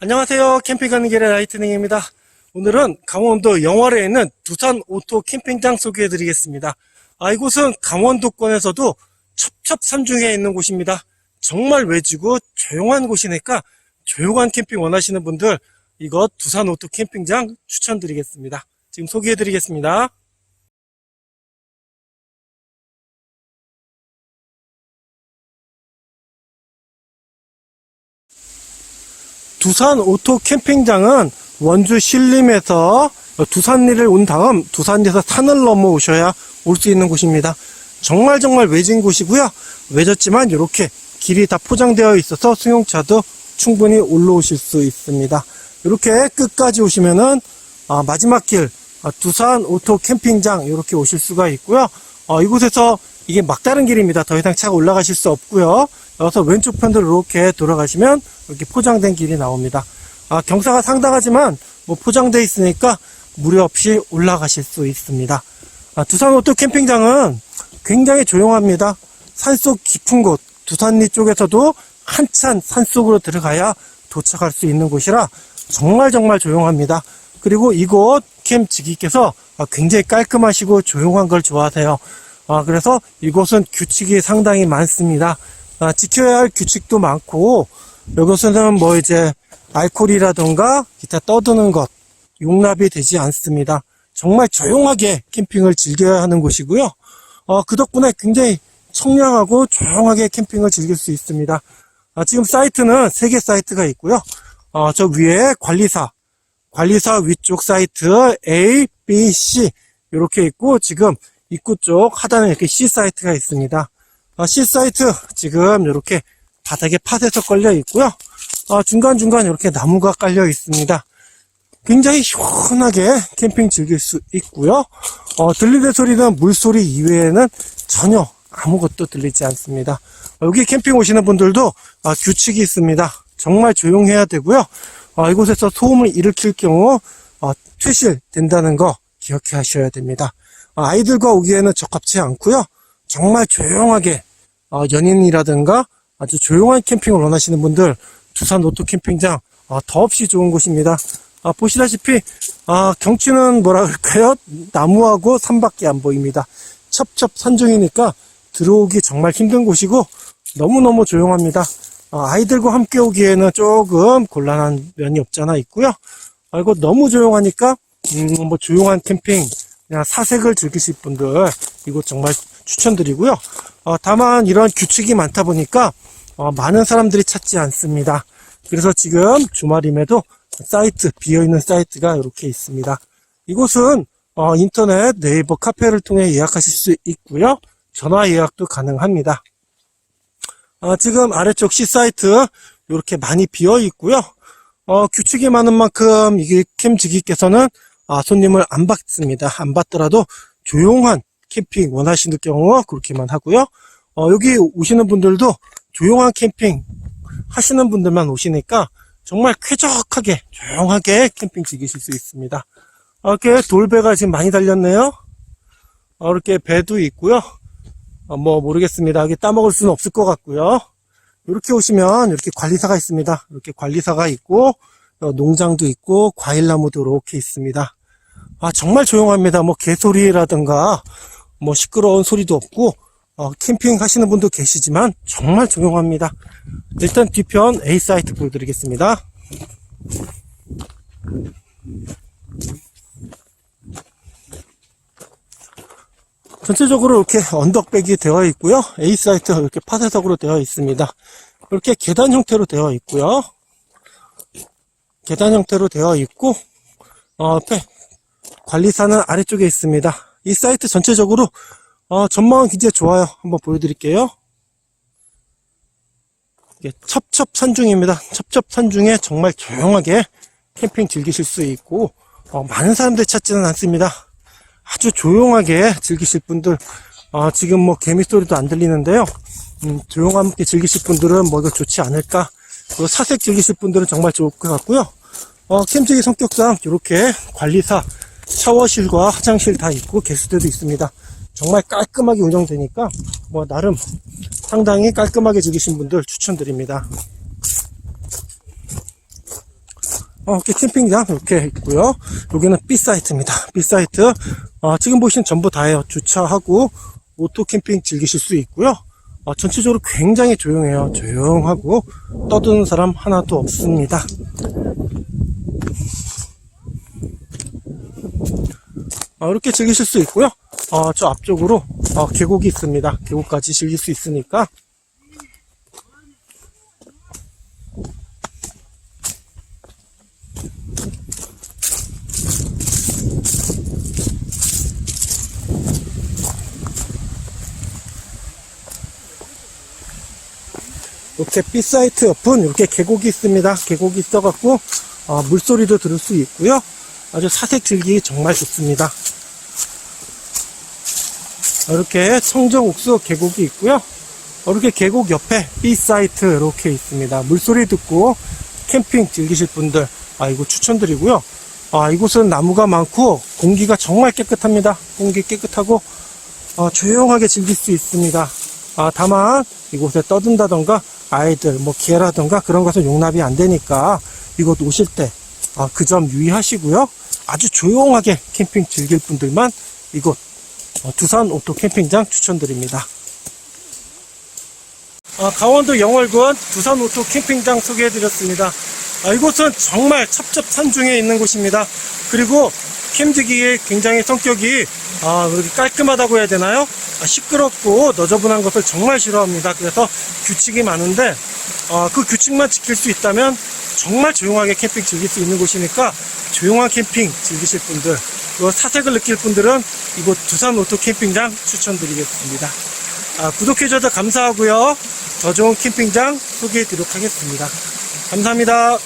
안녕하세요. 캠핑 가는 길의 라이트닝입니다. 오늘은 강원도 영월에 있는 두산 오토 캠핑장 소개해 드리겠습니다. 아, 이곳은 강원도권에서도 첩첩산중에 있는 곳입니다. 정말 외지고 조용한 곳이니까 조용한 캠핑 원하시는 분들 이곳 두산 오토 캠핑장 추천드리겠습니다. 지금 소개해 드리겠습니다. 두산 오토 캠핑장은 원주 신림에서 두산리를 온 다음 두산에서 산을 넘어오셔야 올 수 있는 곳입니다. 정말 정말 외진 곳이고요. 외졌지만 이렇게 길이 다 포장되어 있어서 승용차도 충분히 올라오실 수 있습니다. 이렇게 끝까지 오시면은 아, 마지막 길 아, 두산 오토 캠핑장 이렇게 오실 수가 있고요. 어, 이곳에서 이게 막다른 길입니다. 더 이상 차가 올라가실 수 없고요. 여기서 왼쪽 편으로 이렇게 돌아가시면 이렇게 포장된 길이 나옵니다. 아, 경사가 상당하지만 뭐 포장돼 있으니까 무리 없이 올라가실 수 있습니다. 아, 두산 오토 캠핑장은 굉장히 조용합니다. 산속 깊은 곳, 두산리 쪽에서도 한참 산속으로 들어가야 도착할 수 있는 곳이라 정말 정말 조용합니다. 그리고 이곳 캠 지기께서 굉장히 깔끔하시고 조용한 걸 좋아하세요. 아, 그래서 이곳은 규칙이 상당히 많습니다. 아, 지켜야 할 규칙도 많고, 이것은 뭐 이제 알코올이라던가 기타 떠드는 것 용납이 되지 않습니다. 정말 조용하게 캠핑을 즐겨야 하는 곳이고요. 어, 그 덕분에 굉장히 청량하고 조용하게 캠핑을 즐길 수 있습니다. 아, 지금 사이트는 세개 사이트가 있고요. 어, 저 위에 관리사, 관리사 위쪽 사이트 A, B, C 이렇게 있고 지금 입구 쪽 하단에 이렇게 C 사이트가 있습니다. 아, C 사이트 지금 이렇게 바닥에 팥에서 걸려 있고요. 아, 중간중간 이렇게 나무가 깔려 있습니다. 굉장히 시원하게 캠핑 즐길 수 있고요. 어, 들리는 소리는 물소리 이외에는 전혀 아무것도 들리지 않습니다. 어, 여기 캠핑 오시는 분들도 아, 규칙이 있습니다. 정말 조용해야 되고요. 어, 이곳에서 소음을 일으킬 경우 어, 퇴실된다는 거 기억해 하셔야 됩니다. 어, 아이들과 오기에는 적합치 않고요. 정말 조용하게 어, 연인이라든가 아주 조용한 캠핑을 원하시는 분들 두산 오토 캠핑장 어, 더없이 좋은 곳입니다. 아, 보시다시피 아, 경치는 뭐라 그럴까요? 나무하고 산밖에 안 보입니다. 첩첩 산중이니까 들어오기 정말 힘든 곳이고 너무너무 조용합니다. 아, 아이들과 함께 오기에는 조금 곤란한 면이 없잖아 있고요. 아, 이거 너무 조용하니까 음, 뭐 조용한 캠핑 그냥 사색을 즐기실 분들 이곳 정말 추천드리고요. 어, 다만 이런 규칙이 많다 보니까 어, 많은 사람들이 찾지 않습니다. 그래서 지금 주말임에도 사이트, 비어있는 사이트가 이렇게 있습니다. 이곳은 어, 인터넷 네이버 카페를 통해 예약하실 수 있고요. 전화 예약도 가능합니다. 어, 지금 아래쪽 C 사이트 이렇게 많이 비어 있고요. 어, 규칙이 많은 만큼 이게 캠지기께서는 아, 손님을 안 받습니다. 안 받더라도 조용한 캠핑 원하시는 경우 그렇게만 하고요. 어, 여기 오시는 분들도 조용한 캠핑 하시는 분들만 오시니까 정말 쾌적하게 조용하게 캠핑 즐기실 수 있습니다. 어, 이렇게 돌배가 지금 많이 달렸네요. 어, 이렇게 배도 있고요. 어, 뭐 모르겠습니다. 여기 따먹을 수는 없을 것 같고요. 이렇게 오시면 이렇게 관리사가 있습니다. 이렇게 관리사가 있고 어, 농장도 있고 과일나무도 이렇게 있습니다. 아 정말 조용합니다. 뭐 개소리라든가 뭐 시끄러운 소리도 없고 어, 캠핑 하시는 분도 계시지만 정말 조용합니다. 일단 뒤편 A 사이트 보여드리겠습니다. 전체적으로 이렇게 언덕백이 되어 있고요. A 사이트 이렇게 파쇄석으로 되어 있습니다. 이렇게 계단 형태로 되어 있고요. 계단 형태로 되어 있고 어, 관리사는 아래쪽에 있습니다. 이 사이트 전체적으로 어, 전망은 굉장히 좋아요. 한번 보여드릴게요. 이게 첩첩산 중입니다. 첩첩산 중에 정말 조용하게 캠핑 즐기실 수 있고 어, 많은 사람들이 찾지는 않습니다. 아주 조용하게 즐기실 분들 어, 지금 뭐 개미 소리도 안 들리는데요. 음, 조용함께 즐기실 분들은 뭐 이거 좋지 않을까. 그리고 사색 즐기실 분들은 정말 좋을 것 같고요. 어, 캠직의 성격상 이렇게 관리사 샤워실과 화장실 다 있고 개수대도 있습니다. 정말 깔끔하게 운영되니까 뭐 나름 상당히 깔끔하게 즐기신 분들 추천드립니다. 어, 이렇게 캠핑장 이렇게 있고요. 여기는 B 사이트입니다. B 사이트. 어, 지금 보시는 전부 다예요. 주차하고 오토 캠핑 즐기실 수 있고요. 어, 전체적으로 굉장히 조용해요. 조용하고 떠드는 사람 하나도 없습니다. 어, 이렇게 즐기실 수 있고요. 어, 저 앞쪽으로 어, 계곡이 있습니다. 계곡까지 즐길 수 있으니까 이렇게 B 사이트 옆은 이렇게 계곡이 있습니다. 계곡이 있어갖고 어, 물소리도 들을 수 있고요. 아주 사색 즐기기 정말 좋습니다. 이렇게 청정옥수 계곡이 있고요. 이렇게 계곡 옆에 B 사이트 이렇게 있습니다. 물소리 듣고 캠핑 즐기실 분들 아 이거 추천드리고요. 아 이곳은 나무가 많고 공기가 정말 깨끗합니다. 공기 깨끗하고 어, 조용하게 즐길 수 있습니다. 아, 다만 이곳에 떠든다던가 아이들 뭐 개라던가 그런 것은 용납이 안 되니까 이곳 오실 때 그 점 유의하시고요. 아주 조용하게 캠핑 즐길 분들만 이곳 어, 두산 오토 캠핑장 추천드립니다. 아, 강원도 영월군 두산 오토 캠핑장 소개해드렸습니다. 아, 이곳은 정말 첩첩산중에 있는 곳입니다. 그리고 캠지기의 굉장히 성격이 아, 그렇게 깔끔하다고 해야 되나요? 아, 시끄럽고 너저분한 것을 정말 싫어합니다. 그래서 규칙이 많은데 아, 그 규칙만 지킬 수 있다면 정말 조용하게 캠핑 즐길 수 있는 곳이니까 조용한 캠핑 즐기실 분들 사색을 느낄 분들은 이곳 두산 오토 캠핑장 추천드리겠습니다. 아, 구독해주셔서 감사하고요. 더 좋은 캠핑장 소개해 드리도록 하겠습니다. 감사합니다.